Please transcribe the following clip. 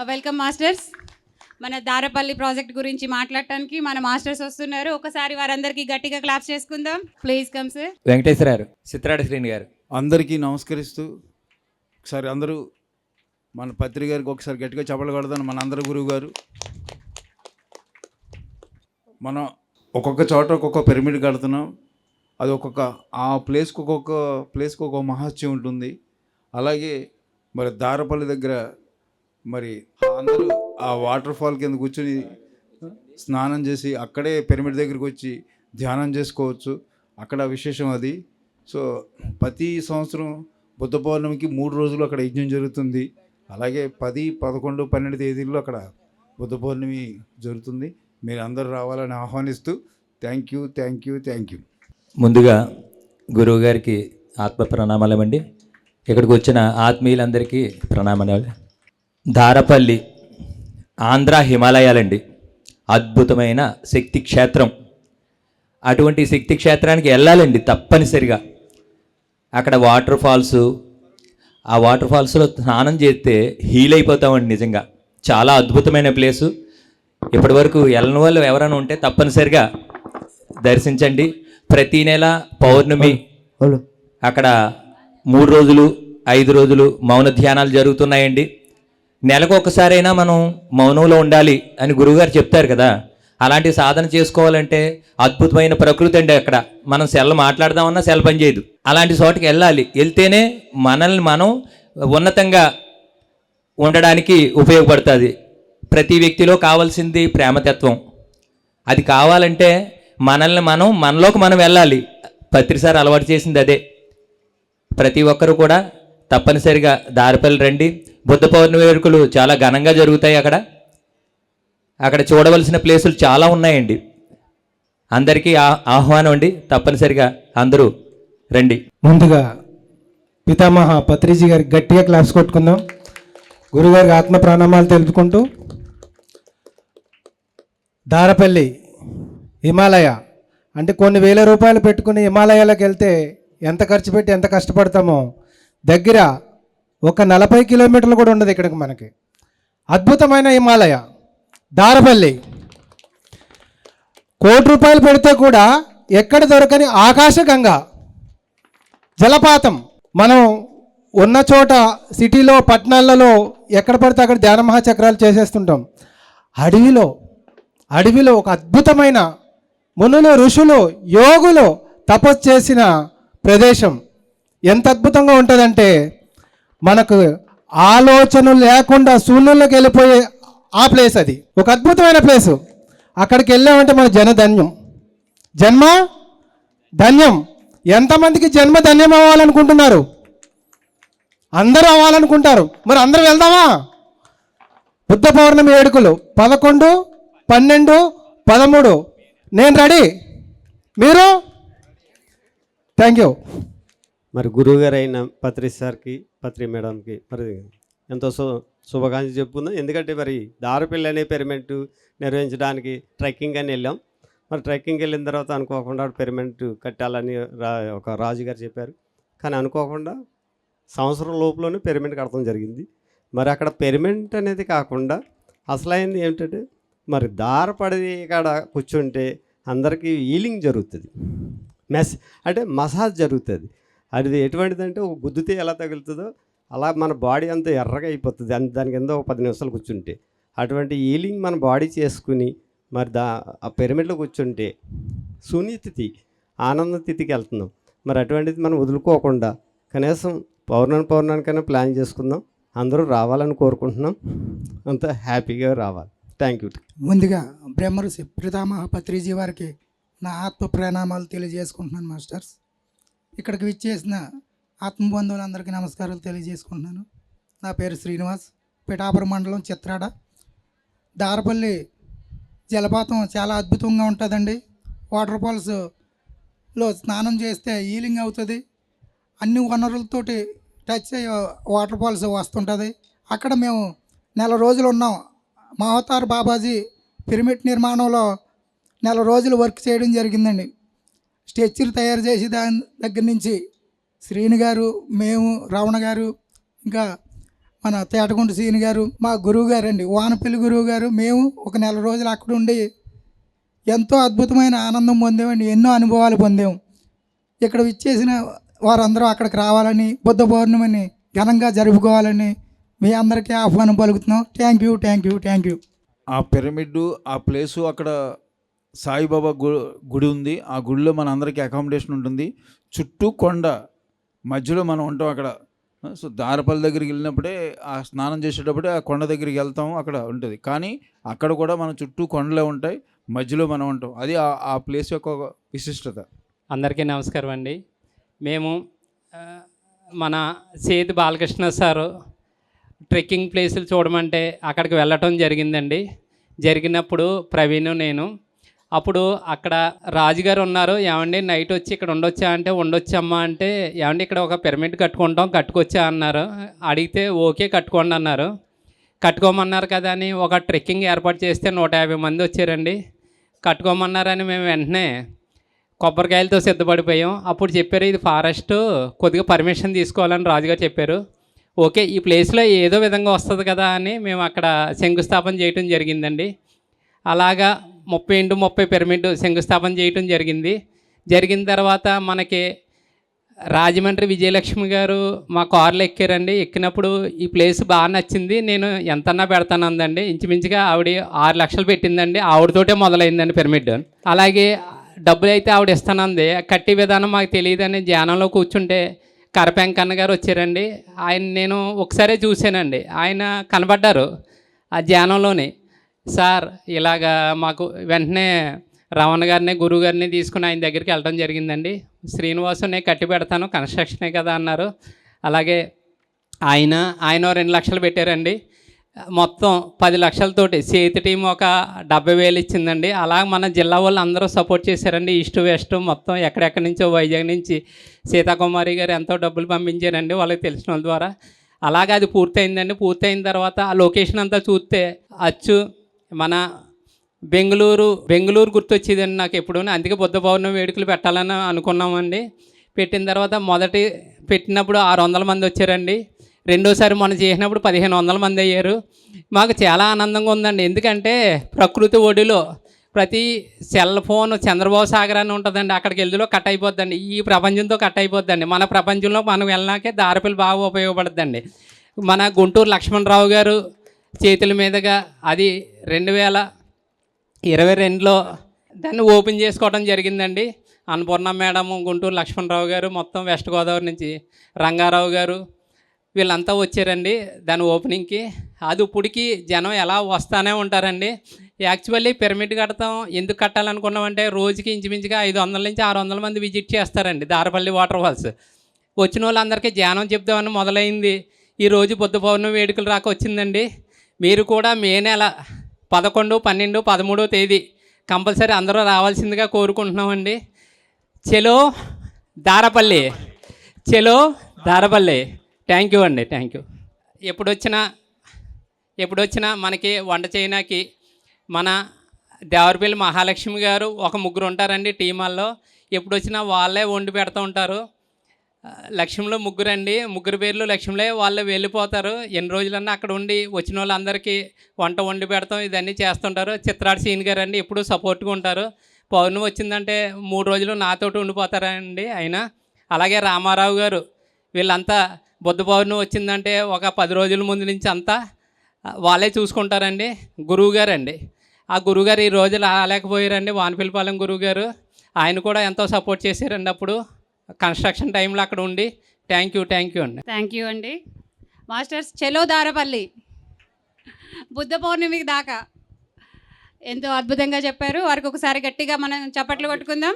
Welcome masters మన Darapalli project గురించి మాట్లాడటానికి మన మాస్టర్స్ వస్తున్నారు. ఒకసారి వారందరికీ గట్టిగా క్లాప్స్ చేసుకుందాం. ప్లీజ్ కమ్ సార్ వెంకటేశ్వర గారు చిత్రాడ శ్రేణి గారు. అందరికీ నమస్కరిస్తూ ఒకసారి అందరూ మన పత్రిక గారికి ఒకసారి గట్టిగా చెప్పలు కొడదాను మన అందరి గురువు గారు. మనం ఒక్కొక్క చోట ఒక్కొక్క పిరమిడ్ కడుతున్నాం. అది ఒక్కొక్క ఆ ప్లేస్కి ఒక్కొక్క ప్లేస్కి ఒక్కొక్క మహత్యం ఉంటుంది. అలాగే మరి దారపల్లి దగ్గర మరి అందరూ ఆ వాటర్ ఫాల్ కింద కూర్చొని స్నానం చేసి అక్కడే పిరమిడ్ దగ్గరికి వచ్చి ధ్యానం చేసుకోవచ్చు. అక్కడ విశేషం అది. సో ప్రతి సంవత్సరం బుద్ధ పౌర్ణమికి మూడు రోజులు అక్కడ యజ్ఞం జరుగుతుంది. అలాగే పది పదకొండు పన్నెండు తేదీల్లో అక్కడ బుద్ధ పౌర్ణమి జరుగుతుంది. మీరు అందరూ రావాలని ఆహ్వానిస్తూ thank you thank you thank you. ముందుగా గురువు గారికి ఆత్మ ప్రణామాలమండి ఇక్కడికి వచ్చిన ఆత్మీయులందరికీ ప్రణామాలు. దారపల్లి ఆంధ్ర హిమాలయాలండి. అద్భుతమైన శక్తి క్షేత్రం. అటువంటి శక్తి క్షేత్రానికి వెళ్ళాలండి తప్పనిసరిగా. అక్కడ వాటర్ ఫాల్స్ ఆ వాటర్ ఫాల్స్లో స్నానం చేస్తే హీల్ అయిపోతామండి నిజంగా. చాలా అద్భుతమైన ప్లేసు. ఇప్పటి వరకు వెళ్ళని వాళ్ళు ఎవరైనా ఉంటే తప్పనిసరిగా దర్శించండి. ప్రతి నెల పౌర్ణమి అక్కడ మూడు రోజులు ఐదు రోజులు మౌన ధ్యానాలు జరుగుతున్నాయండి. నెలకు ఒకసారైనా మనం మౌనంలో ఉండాలి అని గురువుగారు చెప్తారు కదా. అలాంటి సాధన చేసుకోవాలంటే అద్భుతమైన ప్రకృతి అండి అక్కడ. మనం సెల్ మాట్లాడదామన్నా సెల్ పని చేయదు. అలాంటి చోటకి వెళ్ళాలి. వెళ్తేనే మనల్ని మనం ఉన్నతంగా ఉండడానికి ఉపయోగపడుతుంది. ప్రతి వ్యక్తిలో కావాల్సింది ప్రేమతత్వం. అది కావాలంటే మనల్ని మనం మనలోకి మనం వెళ్ళాలి. పత్రిసారి అలవాటు చేసింది అదే. ప్రతి ఒక్కరు కూడా తప్పనిసరిగా దారిపల్లి రండి. బుద్ధ పౌర్ణమి వేడుకలు చాలా ఘనంగా జరుగుతాయి అక్కడ. అక్కడ చూడవలసిన ప్లేసులు చాలా ఉన్నాయండి. అందరికీ ఆహ్వానం అండి. తప్పనిసరిగా అందరూ రండి. ముందుగా పితామహ పత్రిజీ గారికి గట్టిగా క్లాస్ కొట్టుకుందాం. గురుగారికి ఆత్మ ప్రాణామాలు తెలుపుకుంటూ దారపల్లి హిమాలయ అంటే కొన్ని వేల రూపాయలు పెట్టుకుని హిమాలయాలకు వెళ్తే ఎంత ఖర్చు పెట్టి ఎంత కష్టపడతామో దగ్గర ఒక నలభై కిలోమీటర్లు కూడా ఉండదు ఇక్కడికి మనకి. అద్భుతమైన హిమాలయ దారపల్లి. కోటి రూపాయలు పెడితే కూడా ఎక్కడ దొరకని ఆకాశగంగా జలపాతం. మనం ఉన్న చోట సిటీలో పట్టణాలలో ఎక్కడ పడితే అక్కడ ధ్యాన మహాచక్రాలు చేసేస్తుంటాం. అడవిలో అడవిలో ఒక అద్భుతమైన మునులు ఋషులు యోగులు తపస్సు చేసిన ప్రదేశం. ఎంత అద్భుతంగా ఉంటుందంటే మనకు ఆలోచనలు లేకుండా శూన్యంలోకి వెళ్ళిపోయే ఆ ప్లేస్ అది. ఒక అద్భుతమైన ప్లేసు అక్కడికి వెళ్ళామంటే మన జనధన్యం. జన్మ ధన్యం. ఎంతమందికి జన్మ ధన్యం అవ్వాలనుకుంటున్నారు? అందరూ అవ్వాలనుకుంటారు. మరి అందరూ వెళ్దామా? బుద్ధ పౌర్ణమి వేడుకలు పదకొండు పన్నెండు పదమూడు. నేను రెడీ. మీరు? థ్యాంక్ యూ మరి గురువుగారు అయిన పత్రి సార్కి పత్రి మేడంకి మరి ఎంతో శు శుభాకాంక్షలు చెప్పుకుందాం. ఎందుకంటే మరి దారపిల్లి అనే పెరిమెంట్ నిర్వహించడానికి ట్రెక్కింగ్ అని వెళ్ళాం. మరి ట్రెక్కింగ్ వెళ్ళిన తర్వాత అనుకోకుండా పెరిమెంట్ కట్టాలని రా ఒక రాజుగారు చెప్పారు. కానీ అనుకోకుండా సంవత్సరం లోపలనే పెరిమెంట్ కడతాం జరిగింది. మరి అక్కడ పెరిమెంట్ అనేది కాకుండా అసలైంది ఏమిటంటే మరి దారపడి కాడ కూర్చుంటే అందరికీ హీలింగ్ జరుగుతుంది. మెస్ అంటే మసాజ్ జరుగుతుంది. అది ఎటువంటిదంటే ఒక గుద్దితే ఎలా తగులుతుందో అలా మన బాడీ అంతా ఎర్రగా అయిపోతుంది. అని దాని కింద ఒక పది నిమిషాలు కూర్చుంటే. అటువంటి హీలింగ్ మన బాడీ చేసుకుని మరి దా ఆ పిరమిడ్లో కూర్చుంటే శూన్యతిథి ఆనంద తిథికి వెళ్తున్నాం. మరి అటువంటిది మనం వదులుకోకుండా కనీసం పౌర్ణమి పౌర్ణానికైనా ప్లాన్ చేసుకుందాం. అందరూ రావాలని కోరుకుంటున్నాం. అంత హ్యాపీగా రావాలి. థ్యాంక్ యూ ముందుగా బ్రహ్మరు పితామహ పత్రిజీ వారికి నా ఆత్మ ప్రణామాలు తెలియజేసుకుంటున్నాను మాస్టర్స్. ఇక్కడికి విచ్చేసిన ఆత్మబంధువులందరికీ నమస్కారాలు తెలియజేసుకుంటున్నాను. నా పేరు శ్రీనివాస్ పిఠాపురం మండలం చిత్రాడ. దారపల్లి జలపాతం చాలా అద్భుతంగా ఉంటుందండి. వాటర్ ఫాల్స్లో స్నానం చేస్తే హీలింగ్ అవుతుంది. అన్ని వనరులతోటి టచ్ అయ్యి వాటర్ ఫాల్స్ వస్తుంటుంది. అక్కడ మేము నెల రోజులు ఉన్నాం. మహతార్ బాబాజీ పిరమిడ్ నిర్మాణంలో నెల రోజులు వర్క్ చేయడం జరిగిందండి. స్టెచ్లు తయారు చేసి దాని దగ్గర నుంచి శ్రీని గారు మేము రావణ గారు ఇంకా మన తేటగుంట శ్రీని గారు మా గురువు గారు అండి వానపల్లి గురువు గారు మేము ఒక నెల రోజులు అక్కడ ఉండి ఎంతో అద్భుతమైన ఆనందం పొందామండి ఎన్నో అనుభవాలు పొందాము ఇక్కడ విచ్చేసిన వారందరూ అక్కడికి రావాలని బుద్ధ పౌర్ణమిని ఘనంగా జరుపుకోవాలని మీ అందరికీ ఆహ్వానం పలుకుతున్నాం. Thank you thank you thank you ఆ పిరమిడ్ ఆ ప్లేసు అక్కడ సాయిబాబా గు గుడి ఉంది. ఆ గుడిలో మన అందరికీ అకామిడేషన్ ఉంటుంది. చుట్టూ కొండ మధ్యలో మనం ఉంటాం అక్కడ. సో దారపల్లి దగ్గరికి వెళ్ళినప్పుడే ఆ స్నానం చేసేటప్పుడే ఆ కొండ దగ్గరికి వెళ్తాం అక్కడ ఉంటుంది. కానీ అక్కడ కూడా మన చుట్టూ కొండలే ఉంటాయి మధ్యలో మనం ఉంటాం. అది ఆ- ఆ ప్లేస్ యొక్క విశిష్టత. అందరికీ నమస్కారం అండి. మేము మన సేతు బాలకృష్ణ సారు ట్రెక్కింగ్ ప్లేసులు చూడమంటే అక్కడికి వెళ్ళటం జరిగిందండి. జరిగినప్పుడు ప్రవీణ్ నేను అప్పుడు అక్కడ రాజుగారు ఉన్నారు ఏమండి నైట్ వచ్చి ఇక్కడ ఉండొచ్చా అంటే ఉండొచ్చమ్మా అంటే ఏమండి ఇక్కడ ఒక పిరమిడ్ కట్టుకుంటాం కట్టుకొచ్చా అన్నారు. అడిగితే ఓకే కట్టుకోండి అన్నారు. కట్టుకోమన్నారు కదా అని ఒక ట్రెక్కింగ్ ఏర్పాటు చేస్తే నూట యాభై మంది వచ్చారండి. కట్టుకోమన్నారని మేము వెంటనే కొబ్బరికాయలతో సిద్ధపడిపోయాం. అప్పుడు చెప్పారు ఇది ఫారెస్ట్ కొద్దిగా పర్మిషన్ తీసుకోవాలని రాజుగారు చెప్పారు. ఓకే ఈ ప్లేస్లో ఏదో విధంగా వస్తుంది కదా అని మేము అక్కడ శంకుస్థాపన చేయటం జరిగిందండి. అలాగా ముప్పై ఇంటూ ముప్పై పిరమిడ్ శంకుస్థాపన చేయటం జరిగింది. జరిగిన తర్వాత మనకి రాజమండ్రి విజయలక్ష్మి గారు మా కార్లో ఎక్కారండి. ఎక్కినప్పుడు ఈ ప్లేస్ బాగా నచ్చింది. నేను ఎంతన్నా పెడతాను అందండి. ఇంచుమించుగా ఆవిడ ఆరు లక్షలు పెట్టిందండి. ఆవిడతోటే మొదలైందండి పిరమిడ్. అలాగే డబ్బులు అయితే ఆవిడ ఇస్తానంది. కట్టి విధానం మాకు తెలియదని ధ్యానంలో కూర్చుంటే కరపెంకన్న గారు వచ్చారండి. ఆయన నేను ఒకసారే చూశానండి. ఆయన కనబడ్డారు ఆ ధ్యానంలోని. సార్ ఇలాగా మాకు వెంటనే రమణ గారిని గురువు గారిని తీసుకుని ఆయన దగ్గరికి వెళ్ళడం జరిగిందండి. శ్రీనివాసు నేను కట్టి పెడతాను కన్స్ట్రక్షనే కదా అన్నారు. అలాగే ఆయన ఆయన రెండు లక్షలు పెట్టారండి. మొత్తం పది లక్షలతోటి చేతి టీం ఒక డెబ్బై వేలు ఇచ్చిందండి. అలా మన జిల్లా వాళ్ళు అందరూ సపోర్ట్ చేశారండి. ఈస్ట్ వెస్ట్ మొత్తం ఎక్కడెక్కడి నుంచో వైజాగ్ నుంచి సీతాకుమారి గారు ఎంతో డబ్బులు పంపించారండి వాళ్ళకి తెలిసిన వాళ్ళ ద్వారా. అలాగే అది పూర్తయిందండి. పూర్తయిన తర్వాత ఆ లొకేషన్ అంతా చూస్తే అచ్చు మన బెంగళూరు బెంగళూరు గుర్తొచ్చేదండి నాకు ఎప్పుడు అందుకే బుద్ధ పౌర్ణమి వేడుకలు పెట్టాలని అనుకున్నామండి. పెట్టిన తర్వాత మొదటి పెట్టినప్పుడు ఆరు వందల మంది వచ్చారండి. రెండోసారి మనం చేసినప్పుడు పదిహేను వందల మంది అయ్యారు. మాకు చాలా ఆనందంగా ఉందండి. ఎందుకంటే ప్రకృతి ఒడిలో ప్రతి సెల్ ఫోన్ చంద్రబాబు సాగర్ అని ఉంటుందండి. అక్కడికి వెళ్ళిలో కట్ అయిపోద్దండి. ఈ ప్రపంచంతో కట్ అయిపోద్దండి. మన ప్రపంచంలో మనం వెళ్ళినాకే దారిపిల్లి బాగా ఉపయోగపడుద్దండి. మన గుంటూరు లక్ష్మణరావు గారు చేతుల మీదుగా అది రెండు వేల ఇరవై రెండులో దాన్ని ఓపెన్ చేసుకోవడం జరిగిందండి. అన్నపూర్ణ మేడం గుంటూరు లక్ష్మణరావు గారు మొత్తం వెస్ట్ గోదావరి నుంచి రంగారావు గారు వీళ్ళంతా వచ్చారండి దాని ఓపెనింగ్కి. అది ఇప్పటికి జనం ఎలా వస్తానే ఉంటారండి. యాక్చువల్లీ పిరమిడ్ కడతాం ఎందుకు కట్టాలనుకున్నామంటే రోజుకి ఇంచుమించుగా ఐదు వందల నుంచి ఆరు వందల మంది విజిట్ చేస్తారండి దారపల్లి వాటర్ ఫాల్స్. వచ్చిన వాళ్ళందరికీ ధ్యానం చెప్దామని మొదలైంది. ఈరోజు బుద్ధ పౌర్ణమి వేడుకలు రాక వచ్చిందండి. మీరు కూడా మే నెల పదకొండు పన్నెండు పదమూడో తేదీ కంపల్సరీ అందరూ రావాల్సిందిగా కోరుకుంటున్నామండి. చెలో దారపల్లి. చెలో దారపల్లి. థ్యాంక్ యూ అండి థ్యాంక్ యూ ఎప్పుడొచ్చినా ఎప్పుడొచ్చినా మనకి వంట చేయడానికి మన దేవరపల్లి మహాలక్ష్మి గారు ఒక ముగ్గురు ఉంటారండి టీం ఎప్పుడొచ్చినా వాళ్ళే వండి పెడుతూ ఉంటారు. లక్ష్యంలో ముగ్గురండి. ముగ్గురు అండి ముగ్గురు పేర్లు లక్ష్యంలో. వాళ్ళు వెళ్ళిపోతారు. ఎన్ని రోజులన్నా అక్కడ ఉండి వచ్చిన వాళ్ళందరికీ వంట వండి పెడతాం. ఇదన్నీ చేస్తుంటారు. చిత్రాడు సీన్ గారు అండి ఎప్పుడూ సపోర్ట్గా ఉంటారు. పౌర్ణమి వచ్చిందంటే మూడు రోజులు నాతోటి ఉండిపోతారండి ఆయన. అలాగే రామారావు గారు. వీళ్ళంతా బుద్ధ పౌర్ణమి వచ్చిందంటే ఒక పది రోజుల ముందు నుంచి అంతా వాళ్ళే చూసుకుంటారండి. గురువు గారు అండి ఆ గురువుగారు ఈ రోజు రాలేకపోయారండి వానపిల్లిపాలెం గురువు గారు. ఆయన కూడా ఎంతో సపోర్ట్ చేశారండి అప్పుడు. కన్స్ట్రక్షన్ టైంలో అక్కడ ఉండి థ్యాంక్ యూ థ్యాంక్ యూ అండి. థ్యాంక్ యూ అండి. మాస్టర్స్ చెలో దారపల్లి బుద్ధ పౌర్ణమికి దాకా. ఎంతో అద్భుతంగా చెప్పారు. వారికి ఒకసారి గట్టిగా మనం చప్పట్లు కొట్టుకుందాం.